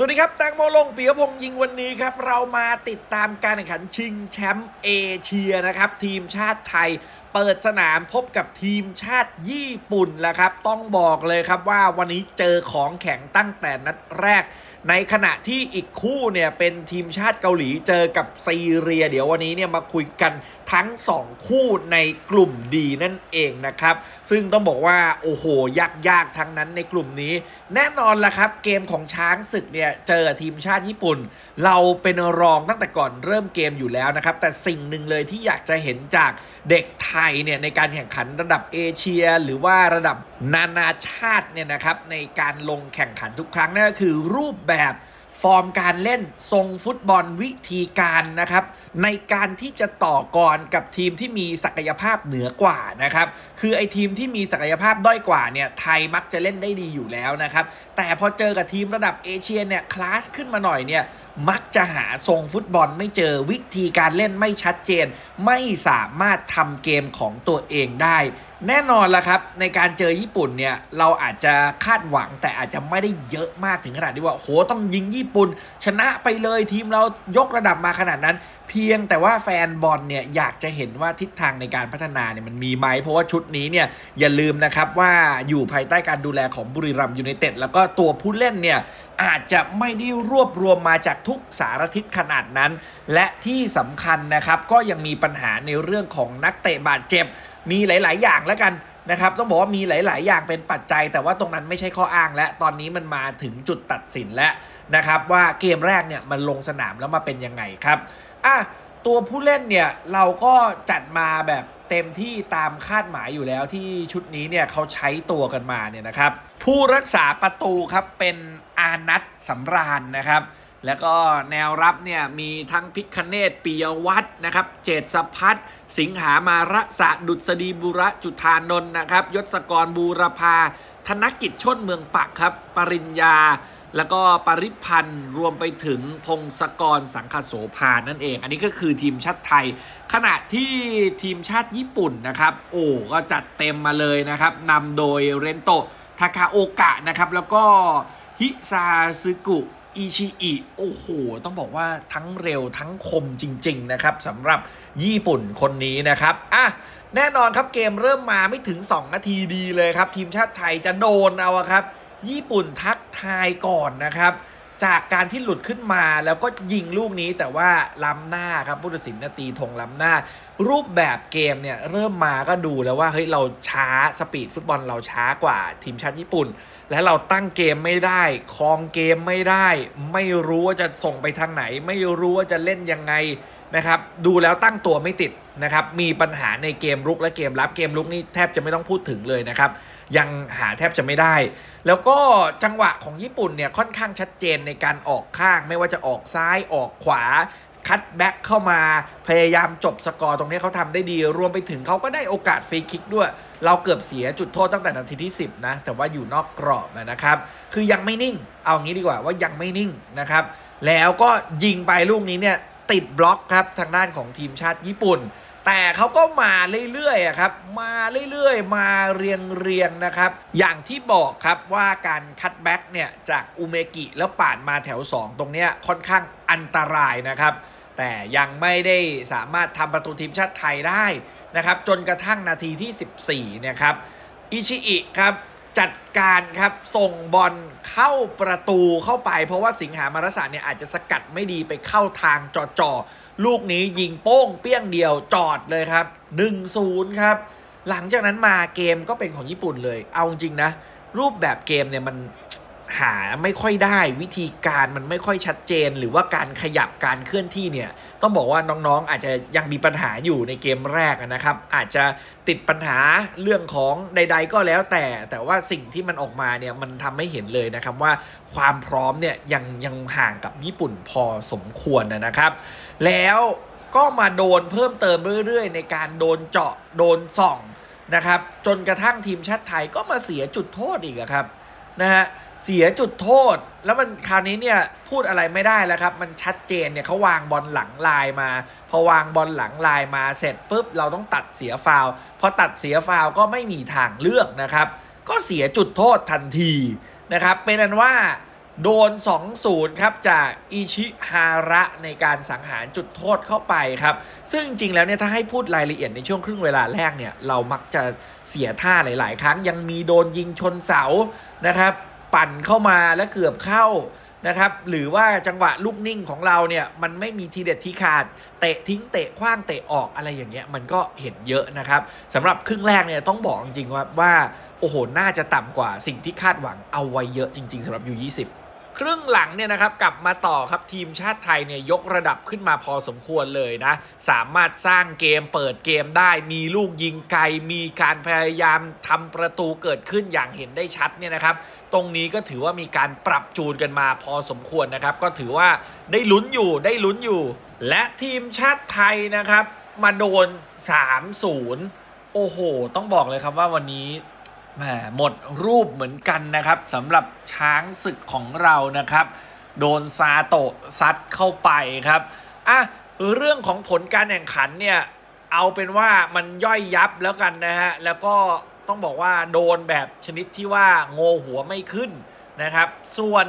สวัสดีครับแตงโมลงปียพงษ์ยิงวันนี้ครับ เรามาติดตามการแข่งขันชิงแชมป์เอเชียนะครับ ทีมชาติไทยเปิดสนามพบกับทีมชาติญี่ปุ่นแล้วครับ ต้องบอกเลยครับว่าวันนี้เจอของแข็งตั้งแต่นัดแรกในขณะที่อีกคู่เนี่ยเป็นทีมชาติเกาหลีเจอกับซีเรีย เดี๋ยววันนี้เนี่ยมาคุยกันทั้ง 2 คู่ในกลุ่มดีนั่นเองนะครับ ซึ่งต้องบอกว่าโอ้โหยากๆทั้งนั้นในกลุ่มนี้ แน่นอนละครับ เกมของช้างศึกเนี่ยเจอทีมชาติญี่ปุ่น เราเป็นรองตั้งแต่ก่อนเริ่มเกมอยู่แล้วนะครับ แต่สิ่งหนึ่งเลยที่อยากจะเห็นจากเด็กไทยเนี่ยในการแข่งขันระดับเอเชีย หรือว่าระดับนานาชาติเนี่ยนะครับในการลงแข่งขันทุกครั้งนั่นก็คือรูปแบบฟอร์มการเล่นทรงฟุตบอลวิธีการนะครับ ในการที่จะต่อกรกับทีมที่มีศักยภาพเหนือกว่านะครับ คือไอทีมที่มีศักยภาพด้อยกว่าเนี่ยไทยมักจะเล่นได้ดีอยู่แล้วนะครับ แต่พอเจอกับทีมระดับเอเชียเนี่ยคลาสขึ้นมาหน่อยเนี่ย มักจะหาทรงฟุตบอลไม่เจอวิธีการเล่นไม่ชัดเจน ไม่สามารถทำเกมของตัวเองได้ แน่นอนละครับ ในการเจอญี่ปุ่นเนี่ย เราอาจจะคาดหวังแต่อาจจะไม่ได้เยอะมากถึงขนาดที่ว่าโหต้องยิงญี่ปุ่น ชนะไปเลยทีมเรายกระดับมาขนาดนั้น เพียงแต่ว่าแฟนบอลเนี่ยอยากจะเห็นว่าทิศทางในการพัฒนาเนี่ยมันมีไหมเพราะว่าชุดนี้เนี่ยอย่าลืมนะครับว่าอยู่ภายใต้การดูแลของบุรีรัมยูไนเต็ดแล้วก็ตัวผู้เล่นเนี่ยอาจจะไม่ได้รวบรวมมาจากทุกสารทิศขนาดนั้น และที่สำคัญนะครับก็ยังมีปัญหาในเรื่องของนักเตะบาดเจ็บ มีหลาย ๆ อย่างแล้วกันนะครับต้องบอกว่ามีหลาย ๆ อย่างเป็นปัจจัย แต่ว่าตรงนั้นไม่ใช่ข้ออ้างและตอนนี้มันมาถึงจุดตัดสินแล้วนะครับว่าเกมแรกเนี่ยมันลงสนามแล้วมาเป็นยังไงครับอะตัวผู้เล่นเนี่ยเราก็จัดมาแบบเต็มที่ตามคาดหมายอยู่แล้วที่ชุดนี้เนี่ยเขาใช้ตัวกันมาเนี่ยนะครับผู้รักษาประตูครับเป็นอานัทสำราญนะครับ แล้วก็แนวรับเนี่ยมีทั้งพิคเนตปิยวัฒนะครับ เจตสพัฒน์สิงหามาระสะดุษฎีบุระจุธานนท์นะครับ ยศกรบูรพา ธนกิจชนเมืองปักครับ ปริญญา แล้วก็ปริพันธ์รวมไปถึงพงศกรสังคโสภานั่นเอง อันนี้ก็คือทีมชาติไทย ขณะที่ทีมชาติญี่ปุ่นนะครับ โอ้ก็จัดเต็มมาเลยนะครับนำโดยเรนโตทาคาโอกะนะครับ แล้วก็ฮิซาซึกุ อิชิอิโอ้โห ต้องบอกว่าทั้งเร็วทั้งคมจริง ๆ นะครับสำหรับญี่ปุ่นคนนี้นะครับอะแน่นอนครับเกมเริ่มมาไม่ถึง 2 นาทีดีเลยครับ ทีมชาติไทยจะโดนเอาครับ ญี่ปุ่นทักทายก่อนนะครับ จากการที่หลุดขึ้นมาแล้วก็ยิงลูกนี้แต่ว่าล้ำหน้าครับผู้ตัดสินนาตีธงล้ำหน้า รูปแบบเกมเนี่ยเริ่มมาก็ดูแล้วว่าเฮ้ยเราช้าสปีดฟุตบอลเราช้ากว่าทีมชาติญี่ปุ่น และเราตั้งเกมไม่ได้ครองเกมไม่ได้ ไม่รู้ว่าจะส่งไปทางไหน ไม่รู้ว่าจะเล่นยังไงนะครับดูแล้วตั้งตัวไม่ติดนะครับมีปัญหาในเกมรุกและเกมรับเกมรุกนี่แทบจะไม่ต้องพูดถึงเลยนะครับ ยังหาแทบจะไม่ได้ แล้วก็จังหวะของญี่ปุ่นเนี่ยค่อนข้างชัดเจนในการออกข้างไม่ว่าจะออกซ้ายออกขวาคัดแบ็กเข้ามาพยายามจบสกอร์ตรงนี้เขาทำได้ดี รวมไปถึงเขาก็ได้โอกาสฟรีคิกด้วย เราเกือบเสียจุดโทษตั้งแต่นาทีที่ 10 นะ แต่ว่าอยู่นอกกรอบนะครับ คือยังไม่นิ่ง เอางี้ดีกว่าว่ายังไม่นิ่งนะครับ แล้วก็ยิงไปลูกนี้เนี่ยติดบล็อกครับทางด้านของทีมชาติญี่ปุ่น แต่เขาก็มาเรื่อยๆครับ มาเรื่อยๆ มาเรียงๆนะครับ อย่างที่บอกครับว่าการคัดแบ็กเนี่ยจากอุเมกิแล้วป่านมาแถว 2 ตรงเนี้ยค่อนข้างอันตรายนะครับ แต่ยังไม่ได้สามารถทำประตูทีมชาติไทยได้นะครับ จนกระทั่งนาทีที่ 14เนี่ยครับอิชิอิครับจัดการครับส่งบอลเข้าประตูเข้าไป เพราะว่าสิงหามารสานเนี่ยอาจจะสกัดไม่ดีไปเข้าทางจอๆ ลูกนี้ยิงโป้งเปี้ยงเดียวจอดเลยครับ 1-0 ครับ หลังจากนั้นมาเกมก็เป็นของญี่ปุ่นเลย เอาจริงนะ รูปแบบเกมเนี่ยมัน หาไม่ค่อยได้วิธีการมันไม่ค่อยชัดเจน หรือว่าการขยับการเคลื่อนที่เนี่ยต้องบอกว่าน้องๆ อาจจะยังมีปัญหาอยู่ในเกมแรกนะครับ อาจจะติดปัญหาเรื่องของใด ๆ ก็แล้วแต่ แต่ว่าสิ่งที่มันออกมาเนี่ยมันทำให้เห็นเลยนะครับว่าความพร้อมเนี่ยยังยังห่างกับญี่ปุ่นพอสมควรนะครับ แล้วก็มาโดนเพิ่มเติมเรื่อย ๆ ในการโดนเจาะโดนส่องนะครับ จนกระทั่งทีมชาติไทยก็มาเสียจุดโทษอีกครับ นะฮะเสียจุดโทษ แล้วมันคราวนี้เนี่ยพูดอะไรไม่ได้แล้วครับ มันชัดเจนเนี่ยเขาวางบอลหลังลายมา พอวางบอลหลังลายมาเสร็จปุ๊บเราต้องตัดเสียฟาวพอตัดเสียฟาวก็ไม่มีทางเลือกนะครับ ก็เสียจุดโทษทันทีนะครับเป็นอันว่า โดน 2-0 ครับ จากอิชิฮาระในการสังหารจุดโทษเข้าไปครับ ซึ่งจริงๆแล้วเนี่ยถ้าให้พูดรายละเอียดในช่วงครึ่งเวลาแรกเนี่ย เรามักจะเสียท่าหลาย ๆ ครั้ง ยังมีโดนยิงชนเสานะครับ ปั่นเข้ามาและเกือบเข้านะครับ หรือว่าจังหวะลูกนิ่งของเราเนี่ย มันไม่มีทีเด็ดทีขาด เตะทิ้งเตะคว้างเตะออกอะไรอย่างเงี้ยมันก็เห็นเยอะนะครับสำหรับครึ่งแรกเนี่ยต้องบอกจริงๆว่าว่าโอ้โหน่าจะต่ำกว่าสิ่งที่คาดหวังเอาไว้เยอะจริง ๆสำหรับ U20 ครึ่งหลังเนี่ยนะครับกลับมาต่อครับทีมชาติไทยเนี่ยยกระดับขึ้นมาพอสมควรเลยนะ สามารถสร้างเกมเปิดเกมได้ มีลูกยิงไกล มีการพยายามทำประตูเกิดขึ้นอย่างเห็นได้ชัดเนี่ยนะครับ ตรงนี้ก็ถือว่ามีการปรับจูนกันมาพอสมควรนะครับ ก็ถือว่าได้ลุ้นอยู่ได้ลุ้นอยู่ และทีมชาติไทยนะครับ มาโดน 3-0 โอ้โห ต้องบอกเลยครับว่าวันนี้ แหมหมดรูปเหมือนกันนะครับสำหรับช้างศึกของเรานะครับ โดนซาโตะซัดเข้าไปครับอะเรื่องของผลการแข่งขันเนี่ยเอาเป็นว่ามันย่อยยับแล้วกันนะฮะแล้วก็ต้องบอกว่าโดนแบบชนิดที่ว่าโงหัวไม่ขึ้นนะครับ ส่วน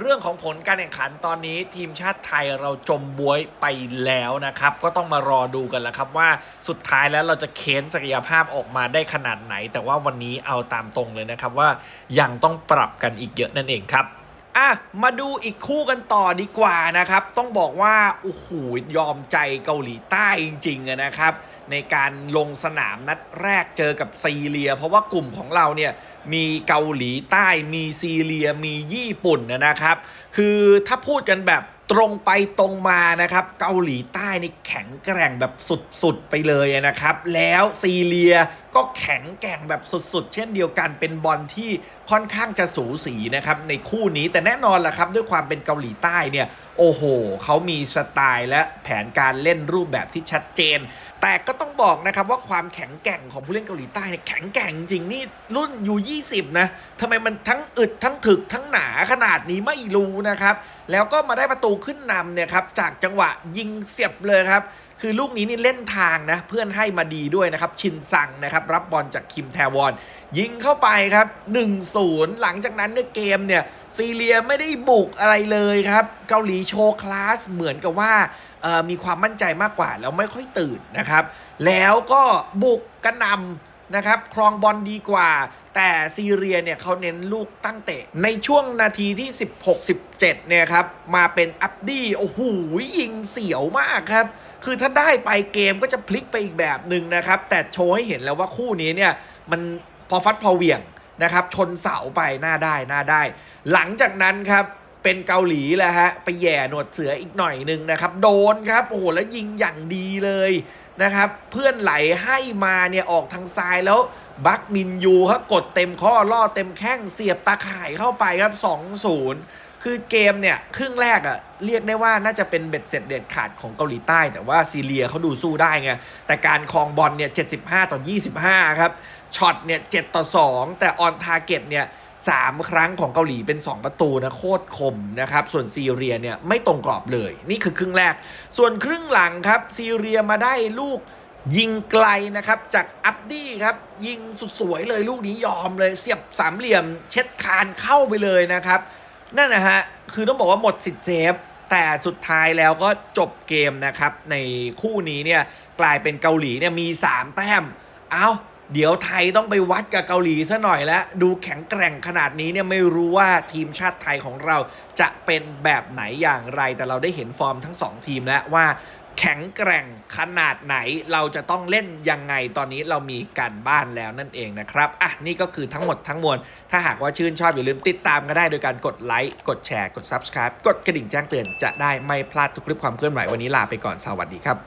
เรื่องของผลการแข่งขันตอนนี้ทีมชาติไทยเราจมบวยไปแล้วนะครับ ก็ต้องมารอดูกันแล้วครับว่าสุดท้ายแล้วเราจะเค้นศักยภาพออกมาได้ขนาดไหน แต่ว่าวันนี้เอาตามตรงเลยนะครับว่ายังต้องปรับกันอีกเยอะนั่นเองครับอะมาดูอีกคู่กันต่อดีกว่านะครับ ต้องบอกว่าโอ้โหยอมใจเกาหลีใต้จริงๆนะครับ ในการลงสนามนัดแรกเจอกับซีเรีย เพราะว่ากลุ่มของเราเนี่ยมีเกาหลีใต้มีซีเรียมีญี่ปุ่นนะครับ คือถ้าพูดกันแบบตรงไปตรงมานะครับ เกาหลีใต้นี่แข็งแกร่งแบบสุดๆไปเลยนะครับ แล้วซีเรีย ก็แข็งแกร่งแบบสุดๆ เช่นเดียวกันเป็นบอลที่ค่อนข้างจะสูสีนะครับในคู่นี้แต่แน่นอนล่ะครับ ด้วยความเป็นเกาหลีใต้เนี่ยโอ้โห เขามีสไตล์และแผนการเล่นรูปแบบที่ชัดเจน แต่ก็ต้องบอกนะครับว่าความแข็งแกร่งของผู้เล่นเกาหลีใต้แข็งแกร่งจริงนี่รุ่นอยู่ 20 นะทำไมมันทั้งอึดทั้งถึกทั้งหนาขนาดนี้ไม่รู้นะครับ แล้วก็มาได้ประตูขึ้นนำเนี่ยครับจากจังหวะยิงเสียบเลยครับ คือลูกนี้นี่เล่นทางนะ เพื่อนให้มาดีด้วยนะครับ ชินซังนะครับ รับบอลจากคิมแทวอน ยิงเข้าไปครับ 1-0 หลังจากนั้นเนี่ยเกมเนี่ยซีเรียไม่ได้บุกอะไรเลยครับ เกาหลีโชว์คลาสเหมือนกับว่ามีความมั่นใจมากกว่า แล้วไม่ค่อยตื่นนะครับ แล้วก็บุกกระนำนะครับครองบอลดีกว่า แต่ซีเรียเนี่ยเขาเน้นลูกตั้งเตะ ในช่วงนาทีที่ 16-17 เนี่ยครับ มาเป็นอัปดี้โอ้โหยิงเสียวมากครับ คือถ้าได้ไปเกมก็จะพลิกไปอีกแบบหนึ่งนะครับ แต่โชว์ให้เห็นแล้วว่าคู่นี้เนี่ยมันพอฟัดพอเหวี่ยงนะครับชนเสาไปหน้าได้หน้าได้ หลังจากนั้นครับเป็นเกาหลีแหละฮะไปแย่หนวดเสืออีกหน่อยหนึ่งนะครับ โดนครับโอ้โหแล้วยิงอย่างดีเลยนะครับ เพื่อนไหลให้มาเนี่ยออกทางซ้ายแล้วบักมินยูครับกดเต็มข้อล่อเต็มแข้งเสียบตาข่ายเข้าไปครับ 2-0 คือเกมเนี่ยครึ่งแรกอะเรียกได้ว่าน่าจะเป็นเบ็ดเสร็จเด็ดขาดของเกาหลีใต้ แต่ว่าซีเรียเขาดูสู้ได้ไง แต่การครองบอลเนี่ย 75 ต่อ 25 ครับ ช็อตเนี่ย 7 ต่อ 2 แต่ออนทาร์เก็ตเนี่ย3ครั้งของเกาหลีเป็น 2 ประตูนะโคตรคมนะครับ ส่วนซีเรียเนี่ยไม่ตรงกรอบเลย นี่คือครึ่งแรก ส่วนครึ่งหลังครับ ซีเรียมาได้ลูกยิงไกลนะครับ จากอัปดี้ครับ ยิงสุดสวยเลยลูกนี้ยอมเลยเสียบสามเหลี่ยมเช็ดคานเข้าไปเลยนะครับ นั่นนะฮะ คือต้องบอกว่าหมดสิทธิ์เซฟแต่สุดท้ายแล้วก็จบเกมนะครับ ในคู่นี้เนี่ยกลายเป็นเกาหลีเนี่ยมี 3 แต้ม เอาเดี๋ยวไทยต้องไปวัดกับเกาหลีซะหน่อยแล้วดูแข็งแกร่งขนาดนี้เนี่ยไม่รู้ว่าทีมชาติไทยของเราจะเป็นแบบไหนอย่างไร แต่เราได้เห็นฟอร์มทั้ง 2 ทีมแล้วว่า แข็งแกร่งขนาดไหนเราจะต้องเล่นยังไงตอนนี้เรามีการบ้านแล้วนั่นเองนะครับอะนี่ก็คือทั้งหมดทั้งมวล ถ้าหากว่าชื่นชอบอย่าลืมติดตามก็ได้โดยการกดไลค์กดแชร์กด Subscribe กดกระดิ่งแจ้งเตือนจะได้ไม่พลาดทุกคลิปความเคลื่อนไหววันนี้ลาไปก่อนสวัสดีครับ